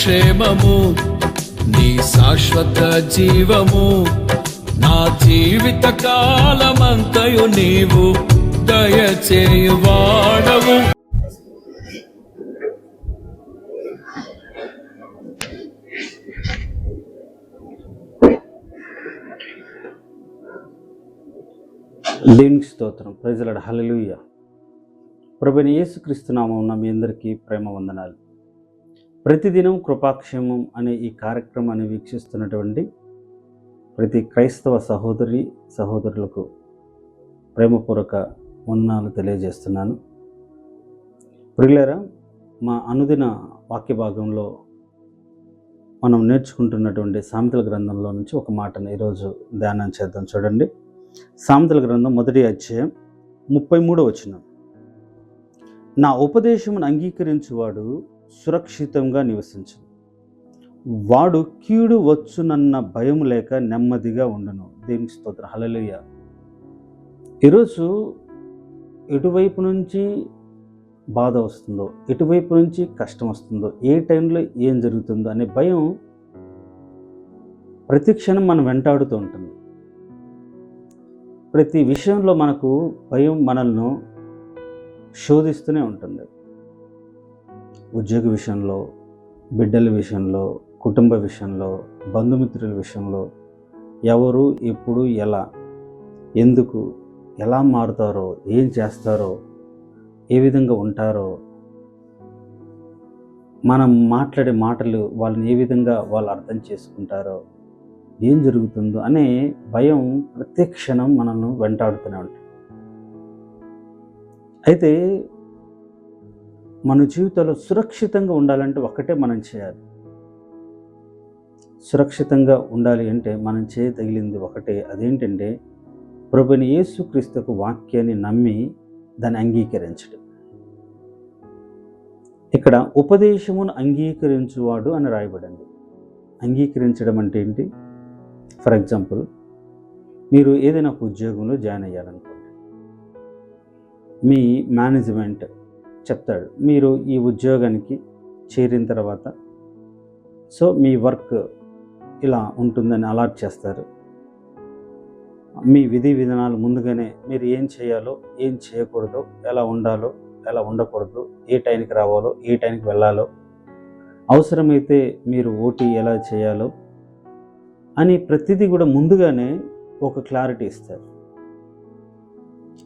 క్షేమము నీ శాశ్వత జీవము నా జీవిత కాలమంతయు నీవు దయచేయువాడవు దేవునికి స్తోత్రం. ప్రజల హలలుయ్య ప్రభుని యేసుక్రీస్తు నామం మీ అందరికీ ప్రేమ వందనాలు. ప్రతిదినం కృపాక్షేమం అనే ఈ కార్యక్రమాన్ని వీక్షిస్తున్నటువంటి ప్రతి క్రైస్తవ సహోదరి సహోదరులకు ప్రేమపూర్వక వందనాలు తెలియజేస్తున్నాను. ప్రియులరా మా అనుదిన వాక్య భాగంలో మనం నేర్చుకుంటున్నటువంటి సామెతల గ్రంథంలో నుంచి ఒక మాటను ఈరోజు ధ్యానం చేద్దాం చూడండి. సామెతల గ్రంథం మొదటి అధ్యాయం ముప్పై మూడో వచ్చిన నా ఉపదేశమును అంగీకరించువాడు సురక్షితంగా నివసించను. వాడు కీడు వచ్చునన్న భయం లేక నెమ్మదిగా ఉండను. దేవుని స్తోత్ర. హలలుయ ఈరోజు ఎటువైపు నుంచి బాధ వస్తుందో ఎటువైపు నుంచి కష్టం వస్తుందో ఏ టైంలో ఏం జరుగుతుందో అనే భయం ప్రతి క్షణం మనం వెంటాడుతూ ఉంటుంది. ప్రతి విషయంలో మనకు భయం మనల్ని శోధిస్తూనే ఉంటుంది. ఉద్యోగ విషయంలో బిడ్డల విషయంలో కుటుంబ విషయంలో బంధుమిత్రుల విషయంలో ఎవరు ఎప్పుడు ఎలా ఎందుకు ఎలా మారుతారో ఏం చేస్తారో ఏ విధంగా ఉంటారో మనం మాట్లాడే మాటలు వాళ్ళని ఏ విధంగా వాళ్ళు అర్థం చేసుకుంటారో ఏం జరుగుతుందో అనే భయం ప్రతి క్షణం మనల్ని వెంటాడుతూనే ఉంటుంది. అయితే మన జీవితంలో సురక్షితంగా ఉండాలంటే ఒకటే మనం చేయాలి. సురక్షితంగా ఉండాలి అంటే మనం చేయతగిలింది ఒకటే. అదేంటంటే ప్రభుని యేసుక్రీస్తుకు వాక్యాన్ని నమ్మి దాన్ని అంగీకరించడం. ఇక్కడ ఉపదేశమును అంగీకరించువాడు అని రాయబడింది. అంగీకరించడం అంటే ఏంటి? ఫర్ ఎగ్జాంపుల్ మీరు ఏదైనా ఒక ఉద్యోగంలో జాయిన్ అయ్యాలనుకోండి మీ మేనేజ్మెంట్ చెప్తాడు మీరు ఈ ఉద్యోగానికి చేరిన తర్వాత సో మీ వర్క్ ఇలా ఉంటుందని అలాట్ చేస్తారు. మీ విధి విధానాలు ముందుగానే మీరు ఏం చేయాలో ఏం చేయకూడదో ఎలా ఉండాలో ఎలా ఉండకూడదు ఏ టైంకి రావాలో ఏ టైంకి వెళ్ళాలో అవసరమైతే మీరు ఓటీ ఎలా చేయాలో అని ప్రతిదీ కూడా ముందుగానే ఒక క్లారిటీ ఇస్తారు.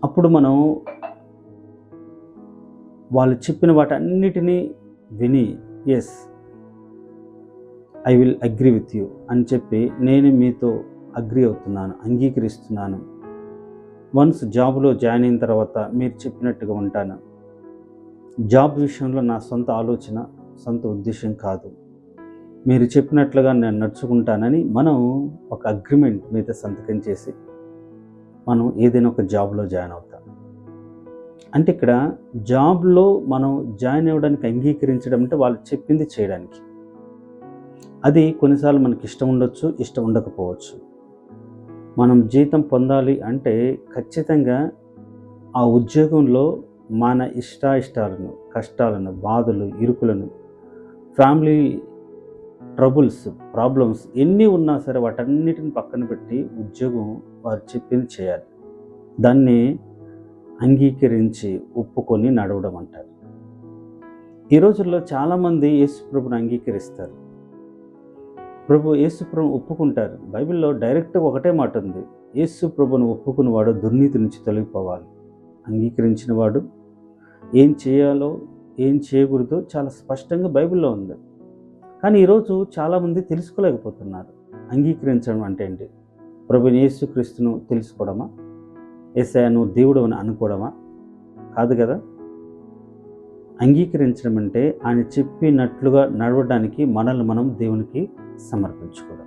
అప్పుడు మనం వాళ్ళు చెప్పిన వాటన్నిటినీ విని yes I will agree with you అని చెప్పి నేను మీతో అగ్రి అవుతున్నాను అంగీకరిస్తున్నాను. వన్స్ జాబ్లో జాయిన్ అయిన తర్వాత మీరు చెప్పినట్టుగా ఉంటాను. జాబ్ విషయంలో నా సొంత ఆలోచన సొంత ఉద్దేశం కాదు. మీరు చెప్పినట్లుగా నేను నడుచుకుంటానని మనం ఒక అగ్రిమెంట్ మీద సంతకం చేసి మనం ఏదైనా ఒక జాబ్లో జాయిన్ అవుతాం. అంటే ఇక్కడ జాబ్లో మనం జాయిన్ అవ్వడానికి అంగీకరించడం అంటే వాళ్ళు చెప్పింది చేయడానికి. అది కొన్నిసార్లు మనకి ఇష్టం ఉండొచ్చు ఇష్టం ఉండకపోవచ్చు. మనం జీతం పొందాలి అంటే ఖచ్చితంగా ఆ ఉద్యోగంలో మన ఇష్టాయిష్టాలను కష్టాలను బాధలు ఇరుకులను ఫ్యామిలీ ట్రబుల్స్ ప్రాబ్లమ్స్ ఎన్ని ఉన్నా సరే వాటన్నిటిని పక్కన పెట్టి ఉద్యోగం వారు చెప్పింది చేయాలి. దాన్ని అంగీకరించి ఒప్పుకొని నడవడం అంటారు. ఈ రోజుల్లో చాలామంది యేసుప్రభుని అంగీకరిస్తారు. ప్రభు యేసుప్రభు ఒప్పుకుంటారు. బైబిల్లో డైరెక్ట్ ఒకటే మాట ఉంది. యేసు ప్రభుని ఒప్పుకున్నవాడు దుర్నీతి నుంచి తొలగిపోవాలి. అంగీకరించిన వాడు ఏం చేయాలో ఏం చేయకూడదో చాలా స్పష్టంగా బైబిల్లో ఉంది. కానీ ఈరోజు చాలామంది తెలుసుకోలేకపోతున్నారు. అంగీకరించడం అంటే ఏంటి? ప్రభుని యేసుక్రీస్తును తెలుసుకోవడమా? ఏసయా నువ్వు దేవుడు అని అనుకోవడమా? కాదు కదా? అంగీకరించడం అంటే ఆయన చెప్పినట్లుగా నడవడానికి మనల్ని మనం దేవునికి సమర్పించుకోవడం.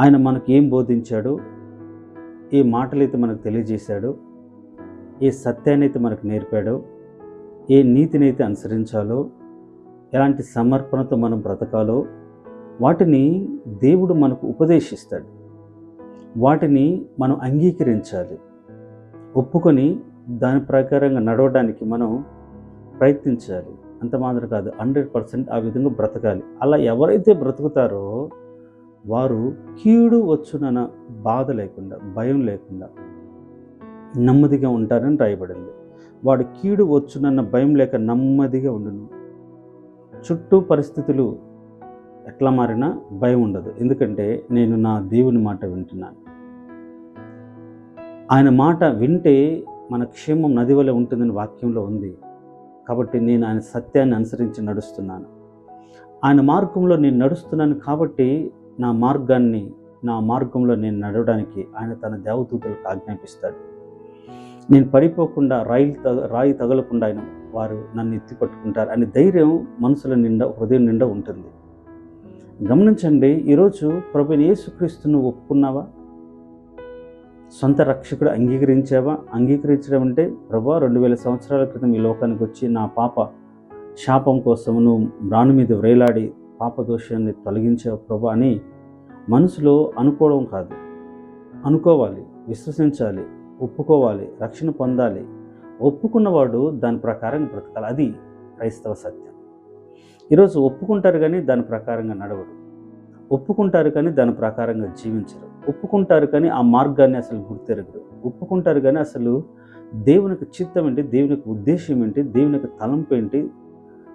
ఆయన మనకు ఏం బోధించాడు? ఏ మాటలైతే మనకు తెలియజేశాడో? ఏ సత్యాన్నైతే మనకు నేర్పాడో? ఏ నీతినైతే అనుసరించాలో? ఎలాంటి సమర్పణతో మనం బ్రతకాలో? వాటిని దేవుడు మనకు ఉపదేశిస్తాడు. వాటిని మనం అంగీకరించాలి. ఒప్పుకొని దాని ప్రకారంగా నడవడానికి మనం ప్రయత్నించాలి. అంత మాత్రం కాదు. హండ్రెడ్ పర్సెంట్ ఆ విధంగా బ్రతకాలి. అలా ఎవరైతే బ్రతుకుతారో వారు కీడు వచ్చునన్న బాధ లేకుండా భయం లేకుండా నెమ్మదిగా ఉంటారని రాయబడింది. వాడు కీడు వచ్చునన్న భయం లేక నెమ్మదిగా ఉండును. చుట్టూ పరిస్థితులు ఎట్లా మారినా భయం ఉండదు. ఎందుకంటే నేను నా దేవుని మాట వింటున్నాను. ఆయన మాట వింటే మన క్షేమం నది వల్ల ఉంటుందని వాక్యంలో ఉంది. కాబట్టి నేను ఆయన సత్యాన్ని అనుసరించి నడుస్తున్నాను. ఆయన మార్గంలో నేను నడుస్తున్నాను కాబట్టి నా మార్గాన్ని నా మార్గంలో నేను నడవడానికి ఆయన తన దేవదూతలకు ఆజ్ఞాపిస్తాడు. నేను పడిపోకుండా రాయిలు తగ రాయి తగలకుండా ఆయన వారు నన్ను ఎత్తి పట్టుకుంటారు. అనే ధైర్యం మనసుల నిండా హృదయం నిండా ఉంటుంది. గమనించండి ఈరోజు ప్రభుని యేసుక్రీస్తును ఒప్పుకున్నావా? సొంత రక్షకుడు అంగీకరించావా? అంగీకరించడం అంటే ప్రభా రెండు వేల సంవత్సరాల క్రితం ఈ లోకానికి వచ్చి నా పాప శాపం కోసం నువ్వు బ్రాణు మీద వ్రేలాడి పాప దోషాన్ని తొలగించావు ప్రభా అని మనసులో అనుకోవడం కాదు. అనుకోవాలి విశ్వసించాలి ఒప్పుకోవాలి రక్షణ పొందాలి. ఒప్పుకున్నవాడు దాని ప్రకారం బ్రతకాలి. అది క్రైస్తవ సత్యం. ఈరోజు ఒప్పుకుంటారు కానీ దాని ప్రకారంగా నడవరు. ఒప్పుకుంటారు కానీ దాని ప్రకారంగా జీవించరు. ఒప్పుకుంటారు కానీ ఆ మార్గాన్ని అసలు గుర్తెరగరు. ఒప్పుకుంటారు కానీ అసలు దేవునికి చిత్తం ఏంటి? దేవునికి ఉద్దేశం ఏంటి? దేవునికి తలంపు ఏంటి?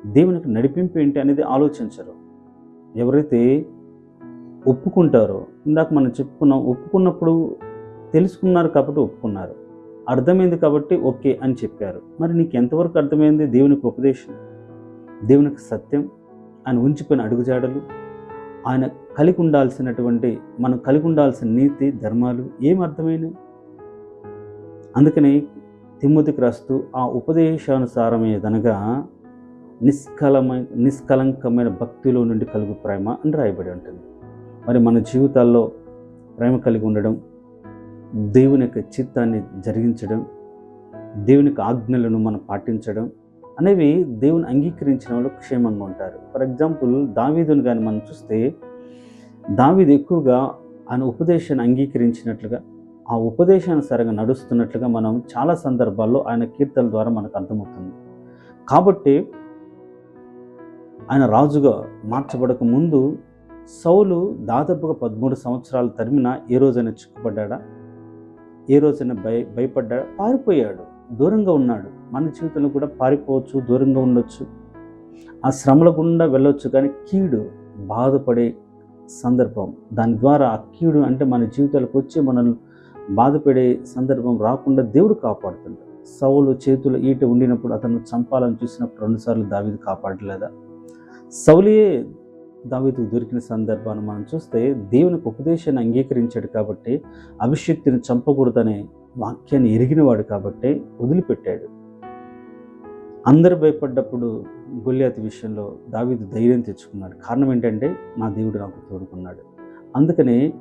దేవునికి నడిపింపు ఏంటి అనేది ఆలోచించరు. ఎవరైతే ఒప్పుకుంటారో ఇందాక మనం చెప్పుకున్నాం ఒప్పుకున్నప్పుడు తెలుసుకున్నారు కాబట్టి ఒప్పుకున్నారు. అర్థమైంది కాబట్టి ఓకే అని చెప్పారు. మరి నీకు ఎంతవరకు అర్థమైంది? దేవునికి ఉపదేశం? దేవునికి సత్యం? ఆయన ఉంచిపోయిన అడుగుజాడలు? ఆయన కలిగి ఉండాల్సినటువంటి మనం కలిగి ఉండాల్సిన నీతి ధర్మాలు ఏం అర్థమైనవి? అందుకని తిమ్మతికి రాస్తూ ఆ ఉపదేశానుసారమేదనగా నిష్కలమైన నిష్కలంకమైన భక్తిలో నుండి కలుగు ప్రేమ అని రాయబడి ఉంటుంది. మరి మన జీవితాల్లో ప్రేమ కలిగి ఉండడం దేవుని యొక్క చిత్తాన్ని జరిగించడం దేవుని యొక్క ఆజ్ఞలను మనం పాటించడం అనేవి దేవుని అంగీకరించిన వాళ్ళు క్షేమంగా ఉంటారు. ఫర్ ఎగ్జాంపుల్ దావీదుని కానీ మనం చూస్తే దావిది ఎక్కువగా ఆయన ఉపదేశాన్ని అంగీకరించినట్లుగా ఆ ఉపదేశానుసారంగా నడుస్తున్నట్లుగా మనం చాలా సందర్భాల్లో ఆయన కీర్తన ద్వారా మనకు అర్థమవుతుంది. కాబట్టి ఆయన రాజుగా మార్చబడక ముందు సౌలు దాదాపుగా పదమూడు సంవత్సరాలు తరిమిన ఏ రోజైనా చిక్కుపడ్డా ఏ రోజైనా భయ భయపడ్డా? పారిపోయాడు. దూరంగా ఉన్నాడు. మన జీవితంలో కూడా పారిపోవచ్చు దూరంగా ఉండొచ్చు. ఆ శ్రమల గుండా వెళ్ళొచ్చు కానీ కీడు బాధపడే సందర్భం. దాని ద్వారా ఆ కీడు అంటే మన జీవితాలకు వచ్చి మనల్ని బాధపడే సందర్భం రాకుండా దేవుడు కాపాడుతుంటాడు సౌలు చేతులు ఈట ఉండినప్పుడు అతను చంపాలని చూసినప్పుడు రెండుసార్లు దావీదు కాపాడలేదా? సౌలియే దావీదుకు దొరికిన సందర్భాన్ని మనం చూస్తే దేవునికి ఉపదేశాన్ని అంగీకరించాడు కాబట్టి అభిషక్తిని చంపకూడదనే వాక్యాన్ని ఎరిగినవాడు కాబట్టి వదిలిపెట్టాడు. అందరు భయపడ్డప్పుడు గొల్లియాతి విషయంలో దావీదు ధైర్యం తెచ్చుకున్నాడు. కారణం ఏంటంటే నా దేవుడు నాకు తోడుకున్నాడు. అందుకనే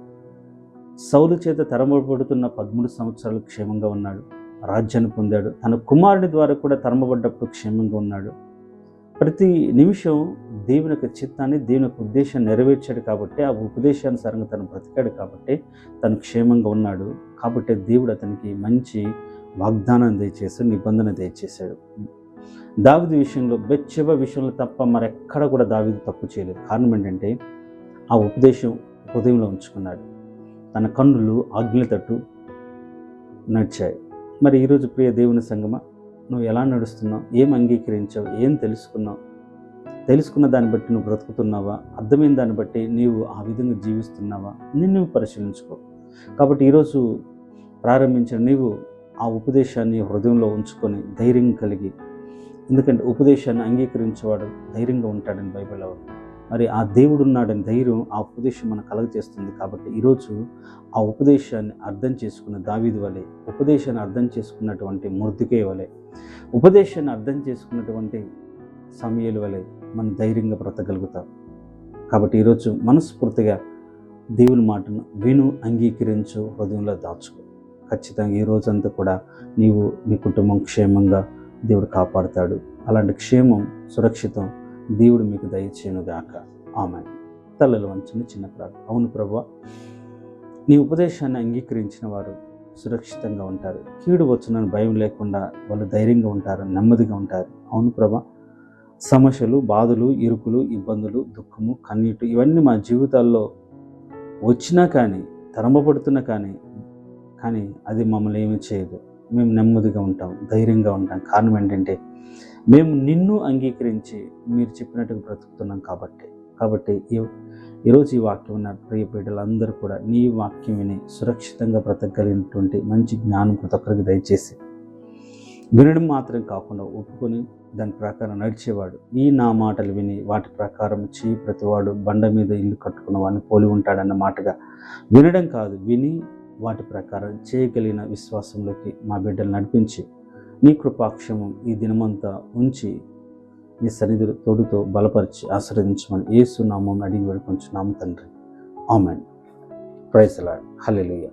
సౌలు చేత తరమబడుతున్న పదమూడు సంవత్సరాలు క్షేమంగా ఉన్నాడు. రాజ్యాన్ని పొందాడు. తన కుమారుని ద్వారా కూడా తరమబడ్డప్పుడు క్షేమంగా ఉన్నాడు. ప్రతి నిమిషం దేవుని యొక్క చిత్తాన్ని దేవుని యొక్క ఉద్దేశాన్ని నెరవేర్చాడు కాబట్టి ఆ ఉపదేశానుసారంగా తను బ్రతికాడు కాబట్టి తను క్షేమంగా ఉన్నాడు. కాబట్టి దేవుడు అతనికి మంచి వాగ్దానం దయచేశాడు నిబంధన దయచేశాడు. దావిది విషయంలో బెచ్చవ విషయంలో తప్ప మరెక్కడ కూడా దావిది తప్పు చేయలేదు. కారణం ఏంటంటే ఆ ఉపదేశం హృదయంలో ఉంచుకున్నాడు. తన కన్నులు ఆజ్ఞల తట్టు నడిచాయి. మరి ఈరోజు ప్రియ దేవుని సంగమ నువ్వు ఎలా నడుస్తున్నావు? ఏం అంగీకరించావు? ఏం తెలుసుకున్నావు? తెలుసుకున్న దాన్ని బట్టి నువ్వు బ్రతుకుతున్నావా? అర్థమైన దాన్ని బట్టి నీవు ఆ విధంగా జీవిస్తున్నావా? నిన్ను పరిశీలించుకో. కాబట్టి ఈరోజు ప్రారంభించిన నీవు ఆ ఉపదేశాన్ని హృదయంలో ఉంచుకొని ధైర్యం కలిగి ఎందుకంటే ఉపదేశాన్ని అంగీకరించేవాడు ధైర్యంగా ఉంటాడని బైబిల్లో మరి ఆ దేవుడు ఉన్నాడని ధైర్యం ఆ ఉపదేశం మనకు కలగజేస్తుంది కాబట్టి ఈరోజు ఆ ఉపదేశాన్ని అర్థం చేసుకున్న దావీదు వలె ఉపదేశాన్ని అర్థం చేసుకున్నటువంటి మృతికే వలె ఉపదేశాన్ని అర్థం చేసుకున్నటువంటి సమయాల వలె మనం ధైర్యంగా బ్రతకగలుగుతాం. కాబట్టి ఈరోజు మనస్ఫూర్తిగా దేవుని మాటను విను అంగీకరించు హృదయంలో దాచుకో. ఖచ్చితంగా ఈ రోజంతా కూడా నీవు నీ కుటుంబం క్షేమంగా దేవుడు కాపాడుతాడు. అలాంటి క్షేమం సురక్షితం దేవుడు మీకు దయచేయనుగాక. ఆమె తల్లలు వంచిన చిన్న ప్రార్థన. అవును ప్రభు నీ ఉపదేశాన్ని అంగీకరించిన వారు సురక్షితంగా ఉంటారు. కీడు వచ్చునని భయం లేకుండా వాళ్ళు ధైర్యంగా ఉంటారు నెమ్మదిగా ఉంటారు. అవును ప్రభా సమస్యలు బాధలు ఇరుకులు ఇబ్బందులు దుఃఖము కన్నీటు ఇవన్నీ మా జీవితాల్లో వచ్చినా కానీ తరంబపడుతున్నా కానీ కానీ అది మమ్మల్ని ఏమీ చేయదు. మేము నెమ్మదిగా ఉంటాం ధైర్యంగా ఉంటాం. కారణం ఏంటంటే మేము నిన్ను అంగీకరించి మీరు చెప్పినట్టుగా బ్రతుకుతున్నాం కాబట్టి. కాబట్టి ఈ- ఈరోజు ఈ వాక్యం ఉన్న ప్రియ బిడ్డలందరూ కూడా నీ వాక్యం విని సురక్షితంగా బ్రతకగలిగినటువంటి మంచి జ్ఞానం ప్రతి ఒక్కరికి దయచేసి. వినడం మాత్రం కాకుండా ఒప్పుకొని దాని ప్రకారం నడిచేవాడు ఈ నా మాటలు విని వాటి ప్రకారం చేయి ప్రతివాడు బండ మీద ఇల్లు కట్టుకున్న వాడిని పోలి ఉంటాడన్న మాటగా వినడం కాదు. విని వాటి ప్రకారం చేయగలిగిన విశ్వాసంలోకి మా బిడ్డలు నడిపించి నీ కృపాక్షమం ఈ దినమంతా ఉంచి నీ సన్నిధి తోడుతో బలపరిచి ఆశీర్వదించమని ఏసునామం అడిగి వేడుకొంచున్నాము తండ్రి. ఆమెన్. Praise Lord hallelujah.